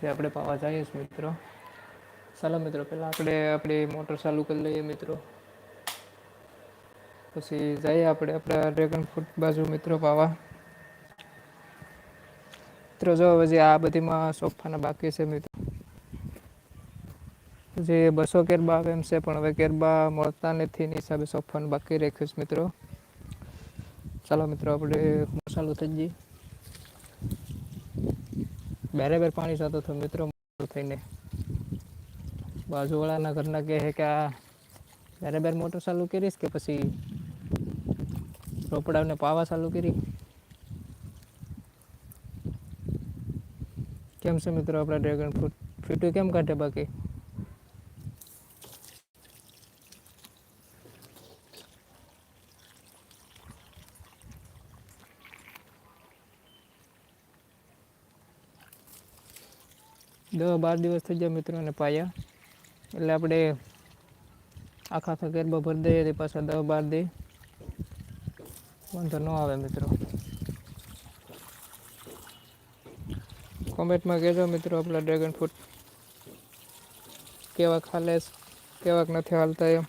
ત્યાંથી આપણે પાવા જઈએ છીએ મિત્રો. ચાલો મિત્રો પેલા આપણે આપણે મોટર ચાલુ કરી લઈએ મિત્રો. પછી જઈએ આપણે આપણા ડ્રેગન ફ્રૂટ બાજુ મિત્રો પાવા. મિત્રો, જો હજી આ બધીમાં સોફાના બાકી છે મિત્રો. જે બસો કેરબા આવે એમ છે, પણ હવે કેરબા મળતા નથી એની હિસાબે સોફાનું બાકી રાખ્યું છે મિત્રો. ચાલો મિત્રો, આપણે ચાલુ થઈ જઈએ બેરે બેર પાણી જતો હતો મિત્રો થઈને બાજુવાળાના ઘરના કહે કે આ બેરે બેર મોટર ચાલુ કરીશ કે પછી રોપડાને પાવા ચાલુ કરી? કેમ છે મિત્રો આપણા ડ્રેગન ફ્રૂટ? ફીટું કેમ કાઢે બાકી? દસ બાર દિવસ થઈ ગયા મિત્રોને પાયા. એટલે આપણે આખા આખા ગરબા ભરી દઈએ તે પાછા દસ બાર દે વાંધો ન આવે મિત્રો. કોમેન્ટમાં કહેજો મિત્રો આપણા ડ્રેગન ફ્રૂટ કેવાક હાલે કેવાક નથી હાલતા એમ.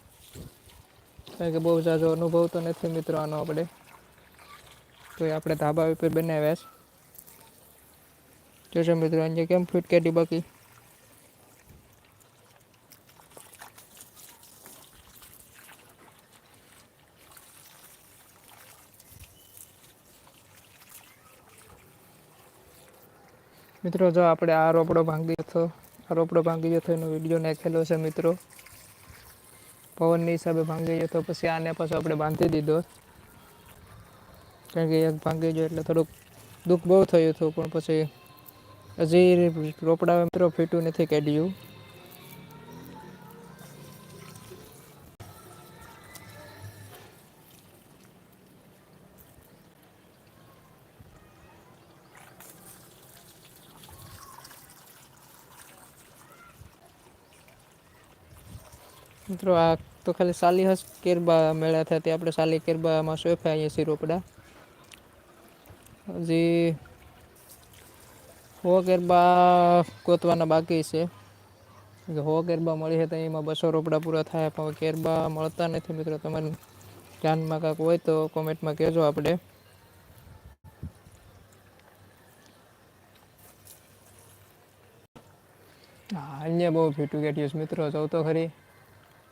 કારણ કે બહુ જાજો અનુભવ તો નથી મિત્રો આનો આપણે. તો એ આપણે ધાબા ઉપર બનાવ્યા છે. જોજો મિત્રો, અહીંયા કેમ ફિટ કેટી બાકી? મિત્રો, જો આપણે આ રોપડો ભાંગી જતો આ રોપડો ભાંગી જતો એનો વીડિયો નાખેલો છે મિત્રો. પવનની હિસાબે ભાંગી જતો પછી આને પાછો આપણે બાંધી દીધો. કારણ કે એક ભાંગી ગયો એટલે થોડુંક દુઃખ બહુ થયું હતું, પણ પછી હજી રોપડા મિત્રો ફીટું નથી કાઢ્યું. મિત્રો, આ તો ખાલી સાલી કેરબા મેળા થયા તે આપણે સાલી કેરબામાં સોંપ્યા અહીંયા રોપડા. હજી હો ગરબા ગોતવાના બાકી છે. કે હો કેરબા મળી છે તો એમાં બસો રોપડા પૂરા થાય, પણ ગરબા મળતા નથી મિત્રો તમારે ધ્યાનમાં કાંઈક હોય તો કોમેન્ટમાં કહેજો આપણે. હા અહીંયા બહુ ફીટું કેટ્યુસ મિત્રો, જવું તો ખરી.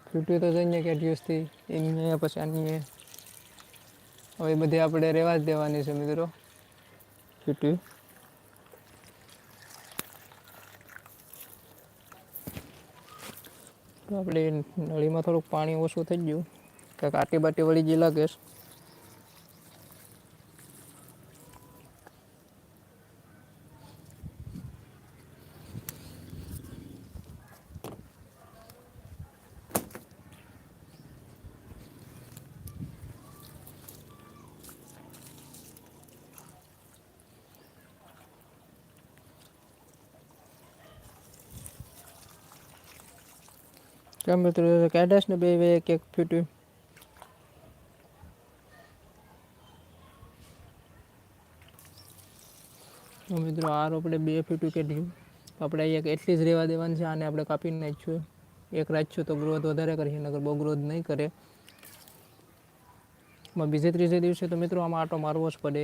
ફીટું તો જઈને કેટ્યુસથી એને પછી અન્ય. હવે બધી આપણે રહેવા જ દેવાની છે મિત્રો, ફીટું. આપણે નળીમાં થોડુંક પાણી ઓછું થઈ ગયું. કાંઈક આટી બાટી વળી જે લાગે છે. કેમ મિત્રો કાઢાશ ને બે બે એક એક ફીટું. મિત્રો આ આપણે બે ફીટું કાઢ્યું. આપણે એક એટલી જ રહેવા દેવાની છે, આને આપણે કાપી નાખ્યું. એક રાખશું તો ગ્રોથ વધારે કરીએ નગર બહુ ગ્રોથ નહીં કરે. બીજે ત્રીજે દિવસે તો મિત્રો આમાં આટો મારવો જ પડે.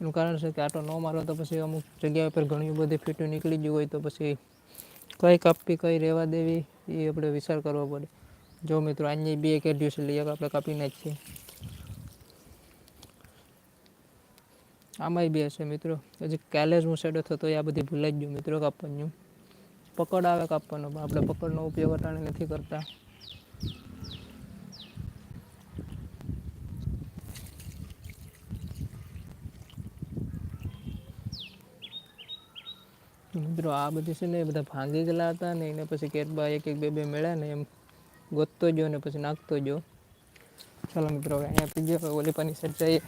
એનું કારણ છે કે આટો ન મારો તો પછી અમુક જગ્યા પર ઘણી બધી ફીટું નીકળી ગયું હોય તો પછી કઈ કાપી, કઈ રહેવા દેવી, એ આપણે વિચાર કરવો પડે. જો મિત્રો અહીંયા બે કેડ્યું છે લઈએ આપણે કાપી નાખીએ. આમાંય બે છે મિત્રો. હજી કાલે જ હું સેડો થતો, એ આ બધી ભૂલાઈ ગયું મિત્રો કાપવાનું. પકડ આવે કાપવાનો, પણ આપણે પકડનો ઉપયોગ અટાણે નથી કરતા. મિત્રો આ બધી છે ને એ બધા ભાંગી ગયેલા હતા ને એને પછી કેરબા એક એક બે બે મળ્યા ને એમ ગોતતો જો ને પછી નાખતો જો ચાલો મિત્રો, હવે અહીંયા પી ગયો ઓલી પાની સાઈડ જઈએ.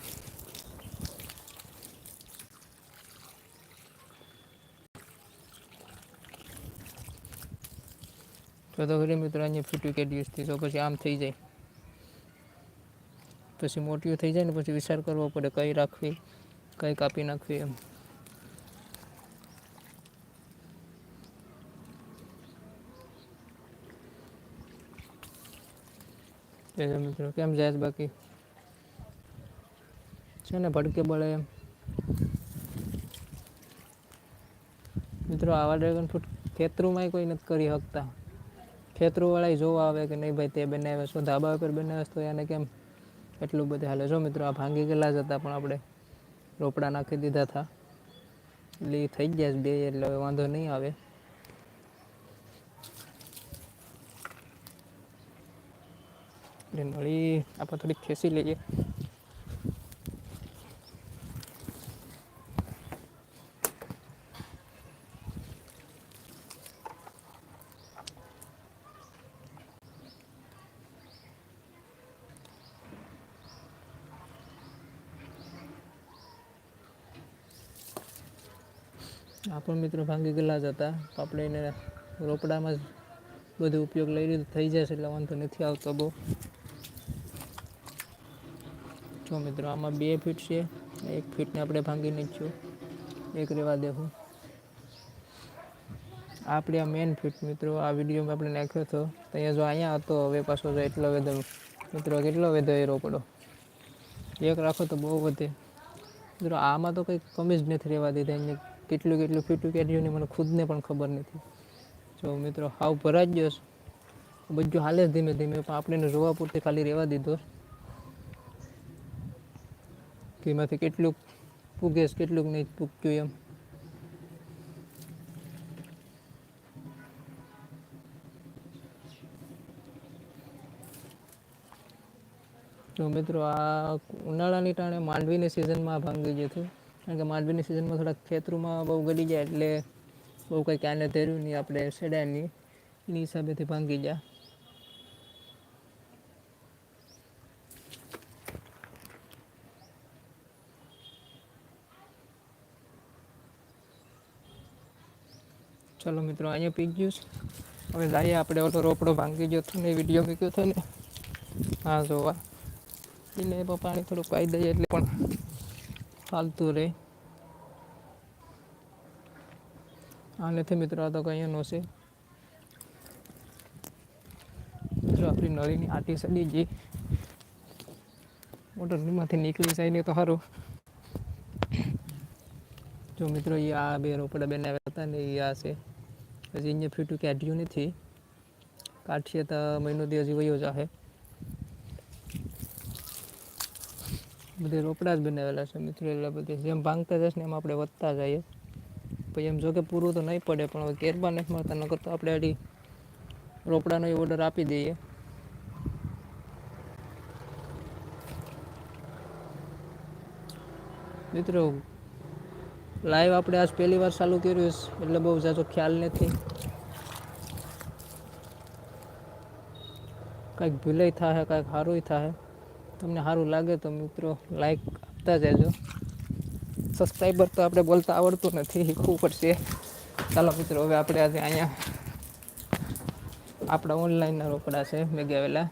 તો તો ખરી મિત્રો, અહીંયા ફીટું કે દિવસથી તો પછી આમ થઈ જાય. પછી મોટી થઈ જાય ને પછી વિચાર કરવો પડે, કઈ રાખવી, કઈ કાપી નાખવી એમ. તે જો મિત્રો, કેમ જાય બાકી? છે ને ભડકે બળે એમ. મિત્રો, આવા ડ્રેગન ફ્રૂટ ખેતરુંમાંય કોઈ નથી કરી શકતા. ખેતરુંવાળા જોવા આવે કે નહીં ભાઈ, તે બનાવે છો. ધાબા ઉપર બનાવે તો એને કેમ એટલું બધું હાલે? જો મિત્રો, આ ભાંગી ગયેલા જ હતા પણ આપણે રોપડા નાખી દીધા હતા. એટલે ઈ થઈ ગયા બે, એટલે વાંધો નહીં આવે. નળી આપણે થોડીક ખેંચી લઈએ આપણ પણ મિત્રો ભાંગી ગયેલા જ હતા. તો આપણે એને રોપડામાં જ બધો ઉપયોગ લઈ લીધો. થઈ જશે એટલે વાંધો નથી આવતો બહુ. જો મિત્રો. આમાં બે ફીટ છે. એક ફીટને આપણે ભાંગી નાખ્યું એક રેવા દેવું. આપણે આ મેન ફીટ મિત્રો, આ વિડીયોમાં આપણે નાખ્યો હતો. અહીંયા જો અહીંયા હતો, હવે પાછો જો એટલો વેધો મિત્રો, કેટલો વેધો એ રોકડો. એક રાખો તો બહુ વધે. મિત્રો, આમાં તો કંઈ કમી જ નથી રહેવા દીધા. એને કેટલું કેટલું ફીટું કેટલું મને ખુદને પણ ખબર નથી. જો મિત્રો, હાવ ભરાઈ ગયો બધું હાલે જ ધીમે ધીમે. પણ આપણે જોવા પૂરતી ખાલી રહેવા દીધો. કે એમાંથી કેટલુંક પૂગે કેટલુંક નહીં પૂગ્યું એમ. તો મિત્રો, આ ઉનાળાની ટાણે માંડવીની સિઝનમાં ભાંગી જતું કારણ કે માંડવીની સિઝનમાં થોડાક ખેતરોમાં બહુ ગળી જાય એટલે બહુ કંઈ ક્યાંને ધર્યું, નહીં આપણે સેડાની એની હિસાબેથી ભાંગી ગયા. ચલો મિત્રો અહીંયા પી ગયું છે હવે જઈએ આપણે ઓલો રોપડો ભાંગી ગયો હતો ને વીડિયો મૂક્યો હતો ને. હા, જોવા. એને પણ પાણી થોડુંક પાઈ દઈએ એટલે પણ ફાલતું રહે. આ નથી મિત્રો આ તો કંઈ નો છે. મિત્રો આપણી નળીની આટી સડી ગઈ. મોટરમાંથી નીકળી જાય ને તો સારું. જો મિત્રો એ આ બે રોપડા બનાવ્યા હતા ને એ આ છે. હજી અહીંયા ફીટું કાઢ્યું નથી. કાઢીએ તો મહિનો દી હજી વયો જાહે. બધે રોપડા જ બનાવેલા છે મિત્રો, એટલે બધે જેમ ભાંગતા જશે ને એમ આપણે વધતા જઈએ. પછી એમ જો કે પૂરું તો નહીં પડે, પણ હવે કેરબા નથી મળતા નકર તો આપણે આડી રોપડાનો એ ઓર્ડર આપી દઈએ. મિત્રો લાઈવ આપણે આજ પહેલી વાર ચાલુ કર્યું છે, એટલે બહુ ઝાઝો ખ્યાલ નથી. કાંઈક ભૂલાઈ થાય કંઈક સારું થાય તમને સારું લાગે તો મિત્રો લાઈક આપતા જજો. સબસ્ક્રાઈબર તો આપણે બોલતા આવડતું નથી, શીખવું પડશે. ચાલો મિત્રો, હવે આપણે આજે અહીંયા આપણા ઓનલાઈનના રોકડા છે મેગાવેલા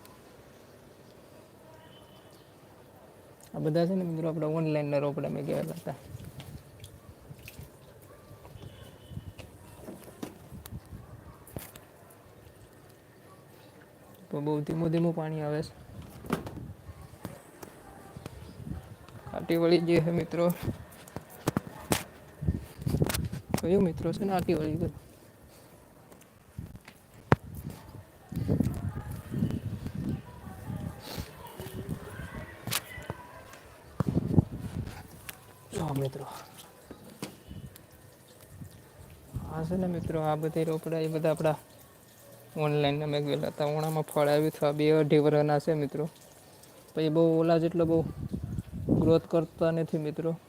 આ બધા છે ને મિત્રો, આપણા ઓનલાઈનના રોકડા મેગાવેલા હતા. તો બહુ ધીમું ધીમું પાણી આવે છે. આટી વળી જે છે મિત્રો. કયો મિત્રો છે ને આટી વળી ગયું મિત્રો. હા છે ને મિત્રો, આ બધી રોપડા, એ બધા આપણા ઓનલાઈન અમે ગયેલા હતા. ઉણામાં ફળ આવ્યું હતું બે અઢી વર્ષના છે મિત્રો. પછી બહુ ઓલા જેટલો બહુ ગ્રોથ કરતા નથી મિત્રો.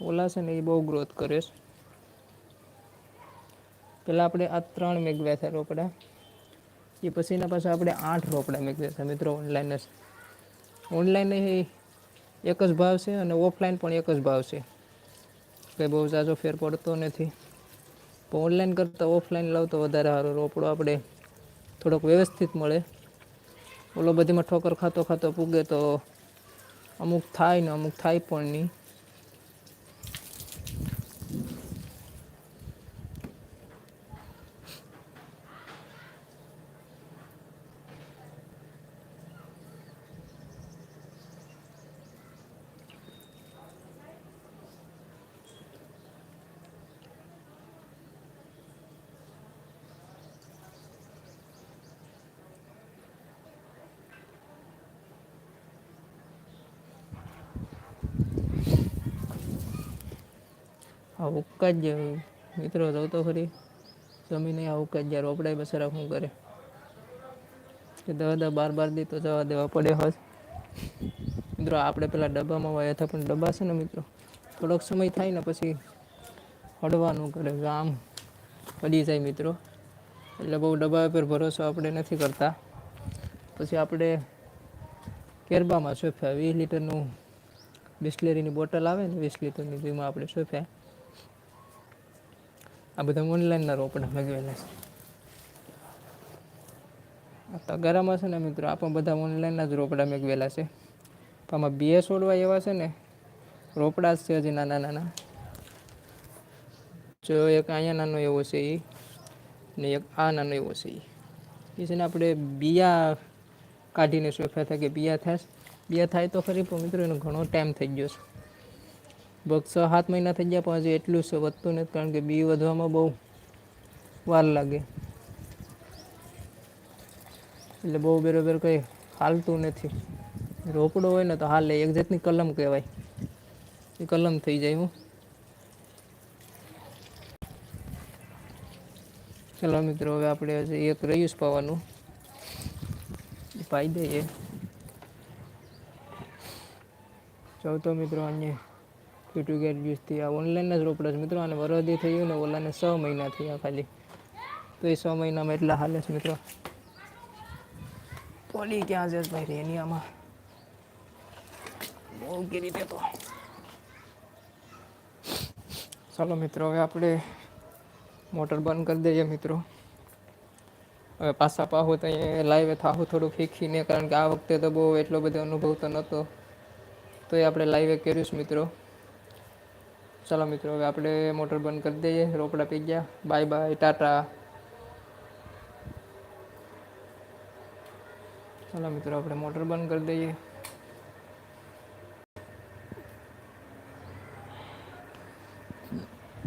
ઓલા છે ને એ બહુ ગ્રોથ કરે છે. પહેલાં આપણે આ ત્રણ મેગવ્યા છે રોપડા. એ પછીના પાછા આપણે આઠ રોપડા મેગવ્યા છે મિત્રો ઓનલાઈન જ. ઓનલાઈન એ એક જ ભાવ છે અને ઓફલાઈન પણ એક જ ભાવ છે. કંઈ બહુ ઝાઝો ફેર પડતો નથી. પણ ઓનલાઈન કરતાં ઓફલાઈન લાવ તો વધારે સારું રોપડો આપણે થોડોક વ્યવસ્થિત મળે. ઓલો બધીમાં ઠોકર ખાતો ખાતો પૂગે તો અમુક થાય ને અમુક થાય પણ નહીં. આ ઉક્કા જ મિત્રો જોતો ખરી. જમીને આવું ઉક્કા જ્યારે રોપડાય બસરા શું કરે? દવા દવા બાર બાર દી તો જવા દેવા પડે હોત. મિત્રો, આપણે પેલા ડબ્બામાં વાયા હતા પણ ડબ્બા છે ને, મિત્રો? થોડોક સમય થાય ને, પછી હડવાનું કરે ગામ પડી જાય, મિત્રો. એટલે બહુ ડબ્બા પર ભરોસો આપણે નથી કરતા. પછી આપણે કેરબામાં સોફ્યા, વીસ લીટરનું બિસ્લેરીની બોટલ આવે ને, વીસ લીટરની, જેમાં આપણે સોફ્યા આ બધા ઓનલાઈનના રોપડા મેગવેલા છે. આ તગારામાં છે ને મિત્રો, આ પણ બધા ઓનલાઈનના જ રોપડા મેગવેલા છે. પણ આમાં બે છોડવા એવા છે ને, રોપડા જ છે હજી નાના નાના. જો એક અહીંયા નાનો એવો છે એ ને એક આ નાનો એવો છે એ છે ને આપણે બિયા કાઢીને સોફ્યા થાય કે બિયા થાય બિયા થાય તો ખરી, પણ મિત્રો એનો ઘણો ટાઈમ થઈ ગયો છે. છ, સાત મહિના થઈ ગયા પણ હજી એટલું છે, વધતું નથી, કારણ કે બી વધવામાં બહુ વાર લાગે. એટલે બહુ બેરોબેર કંઈ હાલતું નથી. રોપડો હોય ને તો હાલે, એક જાતની કલમ કહેવાય. એ કલમ થઈ જાય હું. ચલો મિત્રો, હવે આપણે હજી એક રહ્યું છે પાવાનું પાઈ દઈએ. ચૌથો મિત્રો, અહીંયા. ફીટુ ગેટ યુઝથી આ ઓનલાઈનના જ રોપડા છે મિત્રો. અને વરદી થયું ને ઓલાને છ મહિના થયા ખાલી. તો એ છ મહિનામાં એટલા હાલે છે મિત્રો. પોલી ક્યાં છે ભાઈ રેની આમાં? બહુ કે રીતે તો. ચાલો મિત્રો, હવે આપણે મોટર બંધ કરી દઈએ મિત્રો. હવે પાછા પાહું તો અહીંયા લાઈવે થાહું થોડું ફીખીને, કારણ કે આ વખતે તો બહુ એટલો બધો અનુભવ તો નહોતો તો એ આપણે લાઈવે કર્યું છે મિત્રો. ચાલો મિત્રો, હવે આપણે મોટર બંધ કરી દઈએ. રોકડા પી ગયા. Bye bye tata. ચાલો મિત્રો, આપણે મોટર બંધ કરી દઈએ.